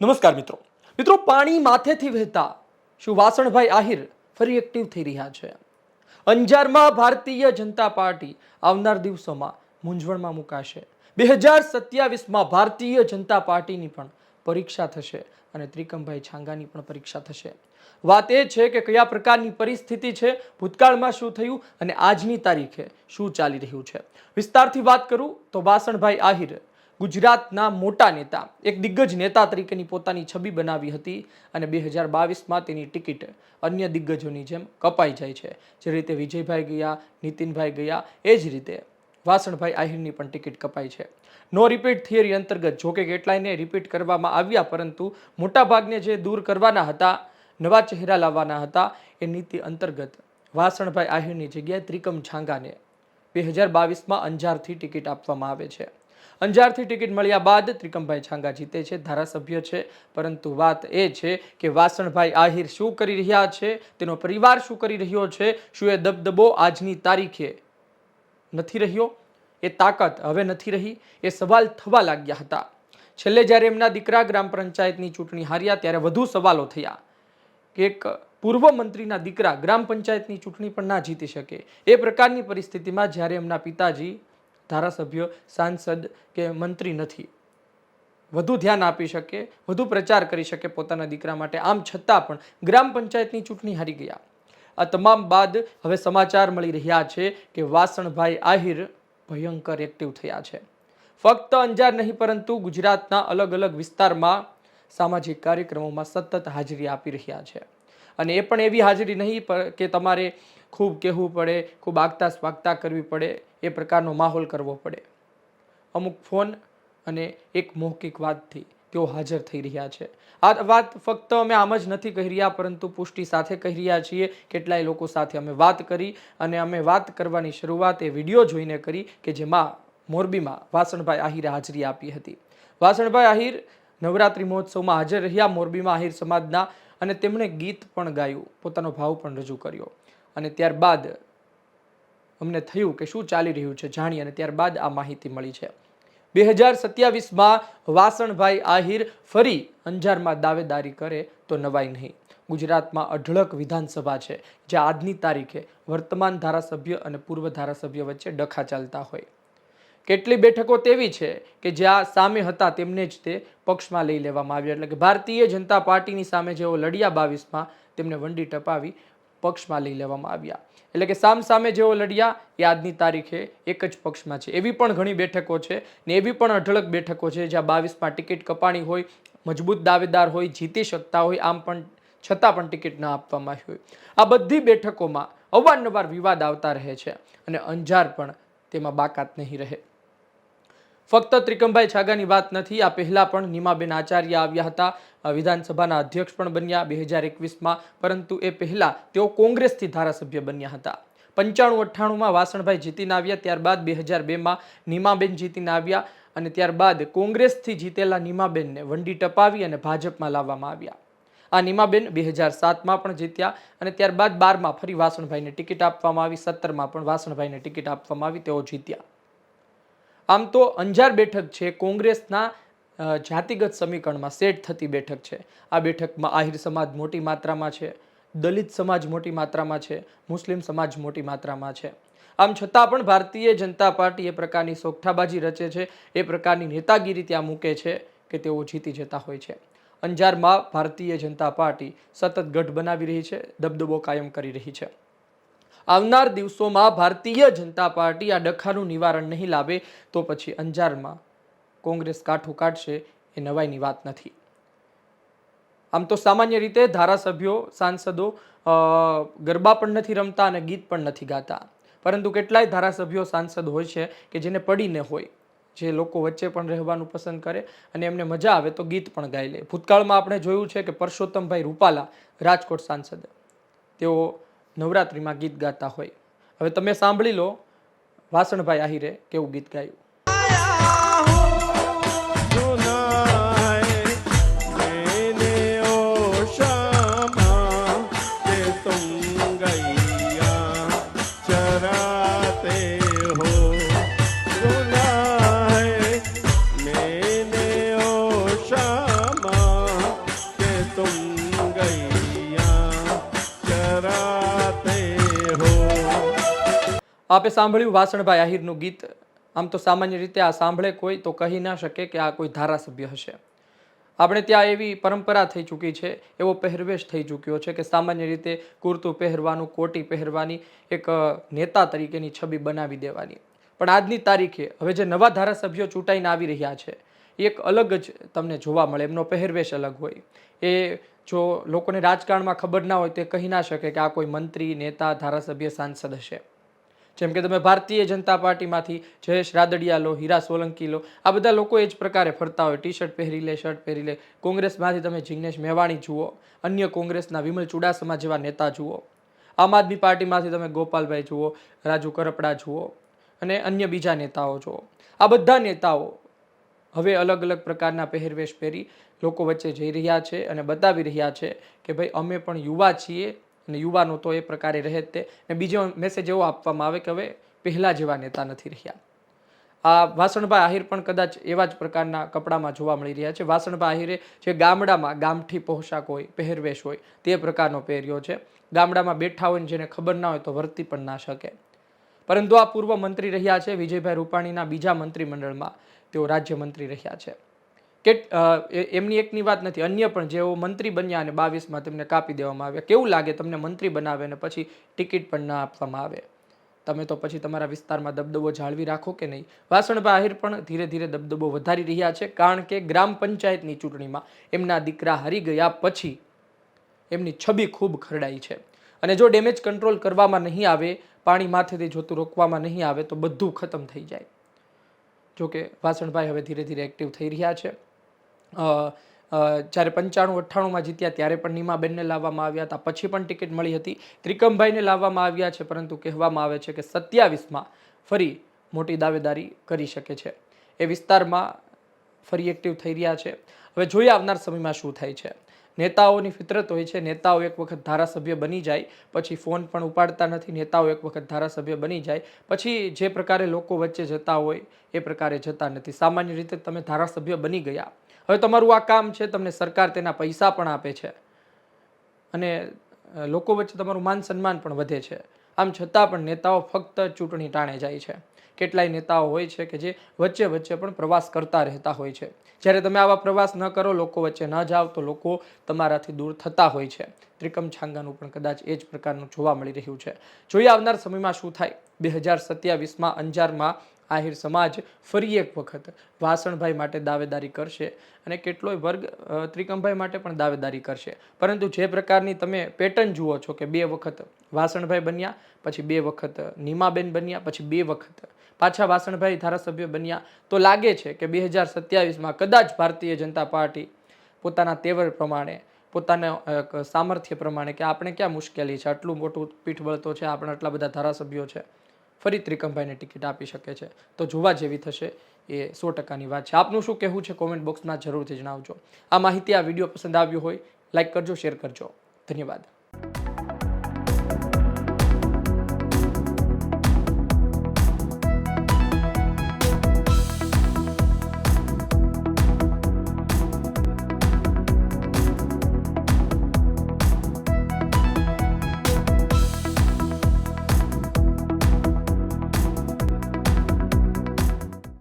નમસ્કાર મિત્રો. મિત્રો, પાણી માથેથી વહેતા શું વાસણભાઈ આહિર ફરી એક્ટિવ થઈ રહ્યા છે? અંજારમાં ભારતીય જનતા પાર્ટી આવનાર દિવસોમાં મૂંઝવણમાં મુકાશે. બે હજાર સત્યાવીસમાં ભારતીય જનતા પાર્ટીની પણ પરીક્ષા થશે અને ત્રિકમભાઈ છાંગાની પણ પરીક્ષા થશે. વાત એ છે કે કયા પ્રકારની પરિસ્થિતિ છે, ભૂતકાળમાં શું થયું અને આજની તારીખે શું ચાલી રહ્યું છે? વિસ્તારથી વાત કરું તો વાસણભાઈ આહિર ગુજરાતના મોટા નેતા, એક દિગ્ગજ નેતા તરીકેની પોતાની છબી બનાવી હતી અને બે હજાર બાવીસમાં તેની ટિકિટ અન્ય દિગ્ગજોની જેમ કપાઈ જાય છે. જે રીતે વિજયભાઈ ગયા, નીતિનભાઈ ગયા, એ જ રીતે વાસણભાઈ આહિરની પણ ટિકિટ કપાઈ છે. નો રિપીટ થિયરી અંતર્ગત, જોકે કેટલાયને રિપીટ કરવામાં આવ્યા, પરંતુ મોટાભાગને જે દૂર કરવાના હતા, નવા ચહેરા લાવવાના હતા, એ નીતિ અંતર્ગત વાસણભાઈ આહિરની જગ્યાએ ત્રિકમ છાંગાને બે હજાર બાવીસમાં અંજારથી ટિકિટ આપવામાં આવે છે. અંજારથી ટિકિટ મળ્યા બાદ ત્રિકમભાઈ છાંગા જીતે છે, ધારાસભ્ય છે. પરંતુ વાત એ છે કે વાસણભાઈ આહિર શું કરી રહ્યા છે? તેનો પરિવાર શું કરી રહ્યો છે? શું એ દબદબો આજની તારીખે નથી રહ્યો? એ તાકાત હવે નથી રહી? એ સવાલ થવા લાગ્યા હતા. છેલ્લે જ્યારે એમના દીકરા ગ્રામ પંચાયતની ચૂંટણી હાર્યા ત્યારે વધુ સવાલો થયા કે એક પૂર્વ મંત્રીના દીકરા ગ્રામ પંચાયતની ચૂંટણી પણ ના જીતી શકે. એ પ્રકારની પરિસ્થિતિમાં જ્યારે એમના પિતાજી ધારાસભ્ય, સાંસદ કે મંત્રી નથી. વધુ ધ્યાન આપી શકે, વધુ પ્રચાર કરી શકે પોતાના દીકરા માટે. આમ છતાં પણ ગ્રામ પંચાયતની ચૂંટણી હારી ગયા. આ તમામ બાદ હવે સમાચાર મળી રહ્યા છે કે વાસણભાઈ આહિર ભયંકર એક્ટિવ થયા છે. ફક્ત અંજાર નહીં, પરંતુ ગુજરાતના અલગ અલગ વિસ્તારમાં સામાજિક કાર્યક્રમોમાં સતત હાજરી આપી રહ્યા છે. અને એ પણ એવી હાજરી નહીં કે તમારે ખૂબ કહેવું પડે, ખૂબ આગતા સ્વાગતા કરવી પડે એ પ્રકારનો માહોલ કરવો પડે. અમુક ફોન અને એક મૌખિક વાતથી તેઓ હાજર થઈ રહ્યા છે. આ વાત ફક્ત અમે આમ જ નથી કહી રહ્યા, પરંતુ પુષ્ટિ સાથે કહી રહ્યા છીએ. કેટલાય લોકો સાથે અમે વાત કરી અને અમે વાત કરવાની શરૂઆત એ વીડિયો જોઈને કરી કે જેમાં મોરબીમાં વાસણભાઈ આહિરે હાજરી આપી હતી. વાસણભાઈ આહિર નવરાત્રિ મહોત્સવમાં હાજર રહ્યા, મોરબીમાં આહિર સમાજના અને તેમણે ગીત પણ ગાયું, પોતાનો ભાવ પણ રજૂ કર્યો. અને ત્યારબાદ અમને થયું કે શું ચાલી રહ્યું છે જાણી અને ત્યારબાદ આ માહિતી મળી છે. બે હજાર સત્યાવીસમાં વાસણભાઈ આહિર ફરી અંજારમાં દાવેદારી કરે તો નવાઈ નહીં. ગુજરાતમાં અઢળક વિધાનસભા છે જ્યાં આજની તારીખે વર્તમાન ધારાસભ્ય અને પૂર્વ ધારાસભ્ય વચ્ચે ડખા ચાલતા હોય. કેટલી બેઠકો તેવી છે કે જ્યાં સામે હતા તેમને જ તે પક્ષમાં લઈ લેવામાં આવ્યા. એટલે કે ભારતીય જનતા પાર્ટીની સામે જેઓ લડ્યા બાવીસમાં તેમને વંડી ટપાવી પક્ષમાં લઈ લેવામાં આવ્યા. એટલે કે સામ સામે જેઓ લડ્યા, એ આજની તારીખે એક જ પક્ષમાં છે. એવી પણ ઘણી બેઠકો છે ને એવી પણ અઢળક બેઠકો છે જ્યાં બાવીસમાં ટિકિટ કપાણી હોય, મજબૂત દાવેદાર હોય, જીતી શકતા હોય, આમ પણ છતાં પણ ટિકિટ ન આપવામાં આવી હોય. આ બધી બેઠકોમાં અવારનવાર વિવાદ આવતા રહે છે અને અંજાર પણ તેમાં બાકાત નહીં રહે. ફક્ત ત્રિકમભાઈ છાગાની વાત નથી, આ પહેલાં પણ નીમાબેન આચાર્ય આવ્યા હતા વિધાનસભાના અધ્યક્ષ પણ બન્યા બે હજાર એકવીસમાં, પરંતુ એ પહેલાં તેઓ કોંગ્રેસથી ધારાસભ્ય બન્યા હતા. પંચાણું અઠ્ઠાણુંમાં વાસણભાઈ જીતીને આવ્યા, ત્યારબાદ બે હજાર બેમાં નીમાબેન જીતીને આવ્યા અને ત્યારબાદ કોંગ્રેસથી જીતેલા નીમાબેનને વંડી ટપાવી અને ભાજપમાં લાવવામાં આવ્યા. આ નીમાબેન બે હજાર સાતમાં પણ જીત્યા અને ત્યારબાદ બારમાં ફરી વાસણભાઈને ટિકિટ આપવામાં આવી, સત્તરમાં પણ વાસણભાઈને ટિકિટ આપવામાં આવી, તેઓ જીત્યા. આમ તો અંજાર બેઠક છે, કોંગ્રેસના જાતિગત સમીકરણમાં સેટ થતી બેઠક છે. આ બેઠકમાં આહિર સમાજ મોટી માત્રામાં છે, દલિત સમાજ મોટી માત્રામાં છે, મુસ્લિમ સમાજ મોટી માત્રામાં છે. આમ છતાં પણ ભારતીય જનતા પાર્ટી એ પ્રકારની સોગઠાબાજી રચે છે, એ પ્રકારની નેતાગીરી ત્યાં મૂકે છે કે તેઓ જીતી જતા હોય છે. અંજારમાં ભારતીય જનતા પાર્ટી સતત ગઢ બનાવી રહી છે, દબદબો કાયમ કરી રહી છે. આવનાર દિવસોમાં ભારતીય જનતા પાર્ટી આ ડખાનું નિવારણ નહીં લાવે, તો પછી અંજારમાં કોંગ્રેસ કાઠું કાઢશે એ નવાઈની વાત નથી. આમ તો સામાન્ય રીતે ધારાસભ્યો, સાંસદો ગરબા પણ નથી રમતા અને ગીત પણ નથી ગાતા. પરંતુ કેટલાય ધારાસભ્યો, સાંસદ હોય છે કે જેને પડીને હોય, જે લોકો વચ્ચે પણ રહેવાનું પસંદ કરે અને એમને મજા આવે તો ગીત પણ ગાઈ લે. ભૂતકાળમાં આપણે જોયું છે કે પરસોત્તમભાઈ રૂપાલા, રાજકોટ સાંસદ. તેઓ નવરાત્રિમાં ગીત ગાતા હોય. હવે તમે સાંભળી લો વાસણભાઈ આહિરે કેવું ગીત ગાયું. આપે સાંભળ્યું વાસણભાઈ આહિરનું ગીત. આમ તો સામાન્ય રીતે આ સાંભળે કોઈ તો કહી ના શકે કે આ કોઈ ધારાસભ્ય હશે. આપણે ત્યાં એવી પરંપરા થઈ ચૂકી છે, એવો પહેરવેશ થઈ ચૂક્યો છે કે સામાન્ય રીતે કુર્તું પહેરવાનું, કોટી પહેરવાની, એક નેતા તરીકેની છબી બનાવી દેવાની. પણ આજની તારીખે હવે જે નવા ધારાસભ્યો ચૂંટાઈને આવી રહ્યા છે, એક અલગ જ તમને જોવા મળે, એમનો પહેરવેશ અલગ હોય. એ જો લોકોને રાજકારણમાં ખબર ના હોય તે કહી ના શકે કે આ કોઈ મંત્રી, નેતા, ધારાસભ્ય, સાંસદ હશે. જેમ કે તમે ભારતીય જનતા પાર્ટીમાંથી જયેશ રાદડિયા લો હીરા સોલંકી લો આ બધા લોકો એ જ પ્રકારે ફરતા હોય. ટી શર્ટ પહેરી લે, શર્ટ પહેરી લે. કોંગ્રેસમાંથી તમે જિગ્નેશ મેવાણી જુઓ, અન્ય કોંગ્રેસના વિમલ ચુડાસમા જેવા નેતા જુઓ. આમ આદમી પાર્ટીમાંથી તમે ગોપાલભાઈ જુઓ, રાજુ કરપડા જુઓ અને અન્ય બીજા નેતાઓ જુઓ. આ બધા નેતાઓ હવે અલગ અલગ પ્રકારના પહેરવેશ પહેરી લોકો વચ્ચે જઈ રહ્યા છે અને બતાવી રહ્યા છે કે ભાઈ અમે પણ યુવા છીએ અને યુવાનો તો એ પ્રકારે રહે જ તે. અને બીજો મેસેજ એવો આપવામાં આવે કે હવે પહેલાં જેવા નેતા નથી રહ્યા. આ વાસણભાઈ આહિર પણ કદાચ એવા જ પ્રકારના કપડામાં જોવા મળી રહ્યા છે. વાસણભાઈ આહિરે જે ગામડામાં ગામઠી પોશાક હોય, પહેરવેશ હોય, તે પ્રકારનો પહેર્યો છે. ગામડામાં બેઠા હોય ને જેને ખબર ના હોય તો વર્તી પણ ના શકે. પરંતુ આ પૂર્વ મંત્રી રહ્યા છે વિજયભાઈ રૂપાણીના બીજા મંત્રીમંડળમાં તેઓ રાજ્યમંત્રી રહ્યા છે. કે એમની એકની વાત નથી, અન્ય પણ જેઓ મંત્રી બન્યા અને બાવીસમાં તેમને કાપી દેવામાં આવ્યા. કેવું લાગે તમને મંત્રી બનાવે અને પછી ટિકિટ પણ ના આપવામાં આવે? તમે તો પછી તમારા વિસ્તારમાં દબદબો જાળવી રાખો કે નહીં? વાસણભાઈ આહિર પણ ધીરે ધીરે દબદબો વધારી રહ્યા છે, કારણ કે ગ્રામ પંચાયતની ચૂંટણીમાં એમના દીકરા હારી ગયા પછી એમની છબી ખૂબ ખરડાઈ છે. અને જો ડેમેજ કંટ્રોલ કરવામાં નહીં આવે, પાણી માથેથી જોતું રોકવામાં નહીં આવે, તો બધું ખતમ થઈ જાય. જોકે વાસણભાઈ હવે ધીરે ધીરે એક્ટિવ થઈ રહ્યા છે. જ્યારે પંચાણું, અઠ્ઠાણુંમાં જીત્યા ત્યારે પણ નીમાબેનને લાવવામાં આવ્યા હતા. પછી પણ ટિકિટ મળી હતી. ત્રિકમભાઈને લાવવામાં આવ્યા છે, પરંતુ કહેવામાં આવે છે કે સત્યાવીસમાં ફરી મોટી દાવેદારી કરી શકે છે. એ વિસ્તારમાં ફરી એક્ટિવ થઈ રહ્યા છે. હવે જોઈએ આવનાર સમયમાં શું થાય છે. નેતાઓની ફિતરત હોય છે. નેતાઓ એક વખત ધારાસભ્ય બની જાય, પછી ફોન પણ ઉપાડતા નથી. નેતાઓ એક વખત ધારાસભ્ય બની જાય, પછી જે પ્રકારે લોકો વચ્ચે જતા હોય, એ પ્રકારે જતા નથી. સામાન્ય રીતે તમે ધારાસભ્ય બની ગયા. હવે તમારું આ કામ છે, તમને સરકાર તેના પૈસા પણ આપે છે. અને લોકો વચ્ચે તમારું માન સન્માન પણ વધે છે. આમ છતાં પણ નેતાઓ ફક્ત ચૂંટણી ટાણે જાય છે. કેટલાય નેતાઓ હોય છે કે જે વચ્ચે વચ્ચે પણ પ્રવાસ કરતા રહેતા હોય છે. જ્યારે તમે આવા પ્રવાસ ન કરો, લોકો વચ્ચે ન જાઓ, તો લોકો તમારાથી દૂર થતા હોય છે. ત્રિકમ છાંગાનું પણ કદાચ એ જ પ્રકારનું જોવા મળી રહ્યું છે. જોઈએ આવનાર સમયમાં શું થાય. બે હજાર સત્યાવીસમાં અંજારમાં આહિર સમાજ ફરી એક વખત વાસણભાઈ માટે દાવેદારી કરશે અને કેટલોય વર્ગ ત્રિકમભાઈ માટે પણ દાવેદારી કરશે. પરંતુ જે પ્રકારની તમે પેટર્ન જુઓ છો કે બે વખત વાસણભાઈ બન્યા, પછી બે વખત નીમાબેન બન્યા, પછી બે વખત પાછા વાસણભાઈ ધારાસભ્ય બન્યા, તો લાગે છે કે બે હજાર સત્યાવીસમાં કદાચ ભારતીય જનતા પાર્ટી પોતાના તેવર પ્રમાણે, પોતાના સામર્થ્ય પ્રમાણે કે આપણે ક્યાં મુશ્કેલી છે, આટલું મોટું પીઠબળ તો છે, આપણે આટલા બધા ધારાસભ્યો છે. ફરી ત્રિકમભાઈને ટિકિટ આપી શકે છે. તો જોવા જેવી થશે એ સો ટકાની વાત છે. આપનું શું કહેવું છે? કોમેન્ટ બોક્સમાં જરૂરથી જણાવજો. આ માહિતી આ વીડિયો પસંદ આવ્યો હોય, લાઈક કરજો, શેર કરજો. ધન્યવાદ.